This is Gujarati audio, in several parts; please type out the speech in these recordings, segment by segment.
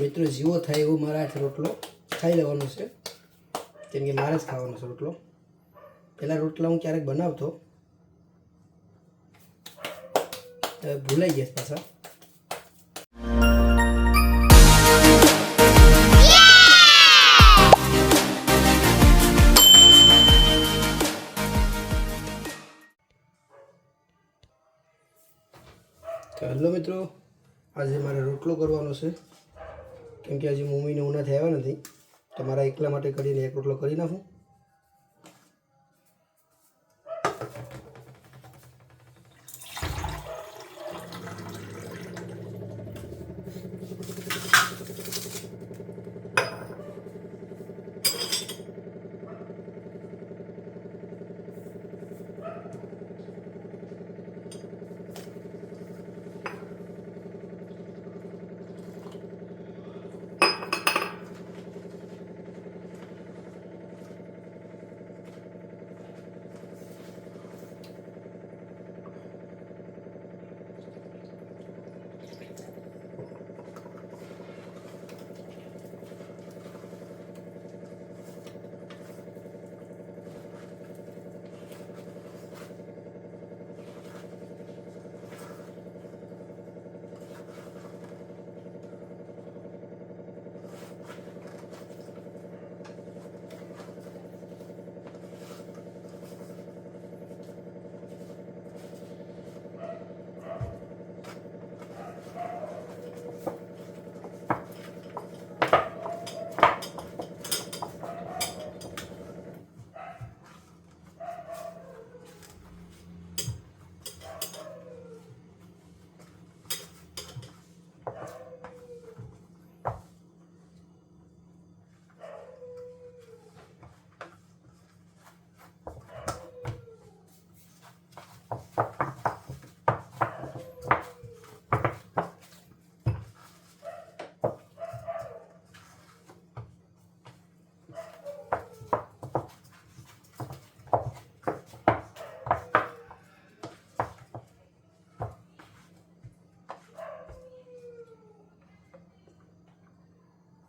મિત્રો, જીવો થાય એવો મારા હાથે રોટલો ખાઈ લેવાનો છે. કેમ કે મારે જ ખાવાનો છે રોટલો. પહેલાં રોટલા હું ક્યારેક બનાવતો. ભૂલાઈ ગયા પાછા. તો હેલો મિત્રો, આજે મારે રોટલો કરવાનો છે. કેમ કે હજી મમ્મીને ઉના આવ્યા નથી. તમારા એકલા માટે કરીને એક રોટલો કરી નાખું.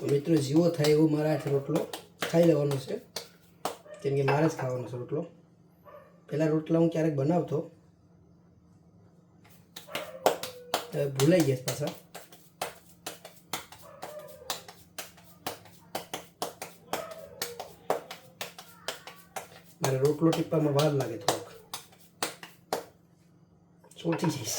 મિત્રો જીવો થાય એવો મારા હાથે રોટલો ખાઈ લેવાનો છે. કેમ કે મારે જ ખાવાનો છે રોટલો. પહેલાં રોટલા હું ક્યારેક બનાવતો. ભૂલાઈ ગયા પાછા. મારે રોટલો ટીપવામાં વાર લાગે થોડોક. ચોથી જઈશ.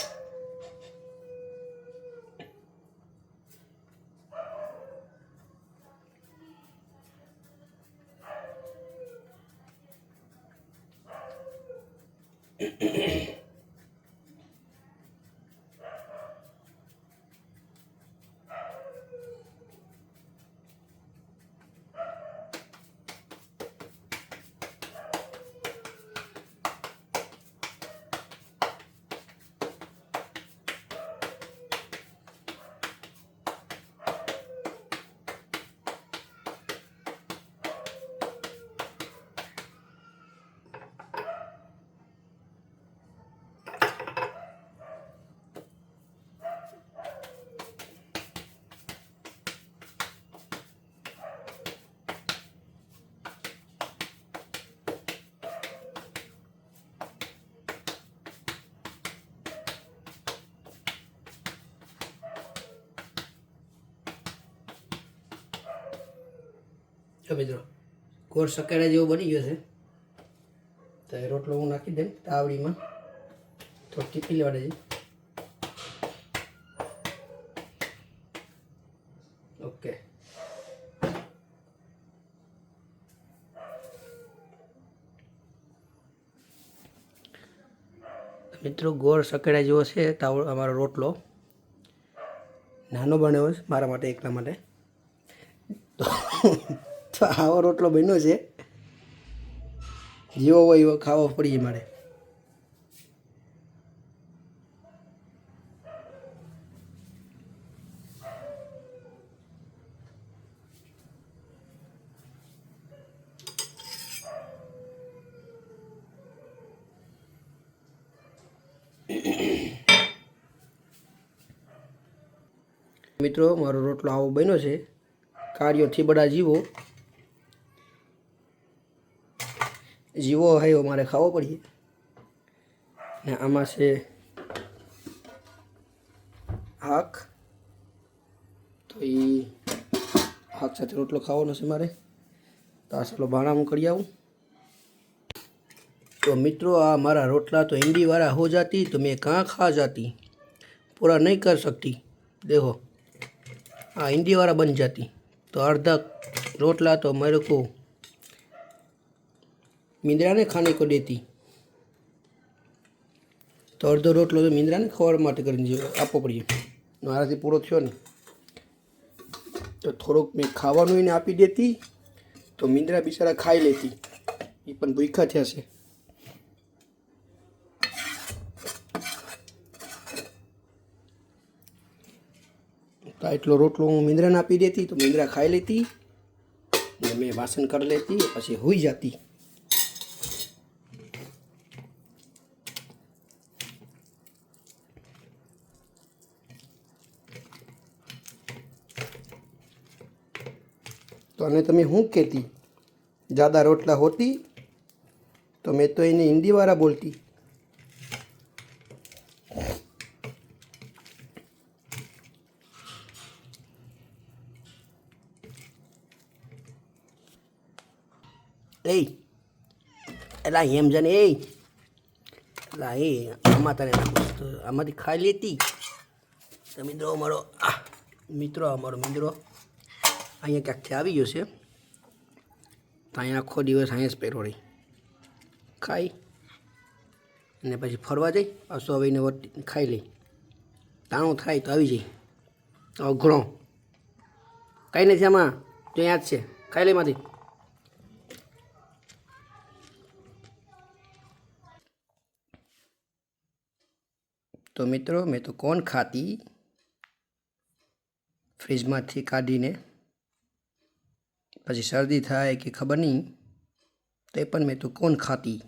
જો મિત્રો, ગોળ સકેડા જેવો બની ગયો છે. તો એ રોટલો હું નાખી દઉં તાવડીમાં. તો ટીપી લેવા દેજે. ઓકે મિત્રો, ગોળ સકેડા જેવો છે તાવ, અમારો રોટલો. નાનો બન્યો છે, મારા માટે એકલા માટે. તો આવો રોટલો બન્યો છે. જેવો હોય એવો ખાવો પડીએ મારે. મિત્રો, મારો રોટલો આવો બન્યો છે. કાર્યો થીબડા જીવો. જીવો હે મારે ખાવો પડીએ ને આમાં છે હાક. તો એ હાક સાથે રોટલો ખાવાનો છે મારે. તો આ ચાલો હું કરી આવું. તો મિત્રો, આ મારા રોટલા તો હિન્દીવાળા હો જાતી, તો મેં કાં ખા જાતી? પૂરા નહીં કર શકતી. દેખો, આ હિન્દીવાળા બન જાતી. તો અડધા રોટલા તો મેરે કો मिंद्रा ने खाने को देती તો અડધો રોટલો તો મીંદરાને ખવડાવવા માટે કરીને જે આપવો પડીએ મારાથી પૂરો થયો ને તો થોડોક મેં ખાવાનું એને આપી દેતી તો મીંદરા બિચારા ખાઈ લેતી એ પણ ભૂખ્યા થયા છે તો એટલો રોટલો હું મીંદરાને આપી દેતી તો મીંદરા ખાઈ લેતી ને મેં વાસણ કરી લેતી પછી હોઈ જતી તો આને તમે શું કહેતી? જ્યાદા રોટલા હોતી? તો મેં તો એને હિન્દીવાળા બોલતી. એ એલા હેમજન જાને એ એલા એ આમાં તને આમાંથી ખાઈ લેતી. તો મિત્રો અમારો મિત્રો અમારો મિત્રો. અહીંયા ક્યાંકથી આવી ગયો છે? તો અહીંયા આખો દિવસ અહીંયા જ પહેરો રહી. ખાઈ અને પછી ફરવા જઈ પાછું આવીને વટી ખાઈ લઈ. તાણું થાય તો આવી જઈ. હવે ઘણો કાંઈ નથી આમાં, તો અહીંયા જ છે. ખાઈ લે માંથી તો મિત્રો, મેં તો કોણ ખાતી? ફ્રીજમાંથી કાઢીને. પછી શરદી થાય કે ખબર નહીં તે પણ મેં તો કોણ ખાતી?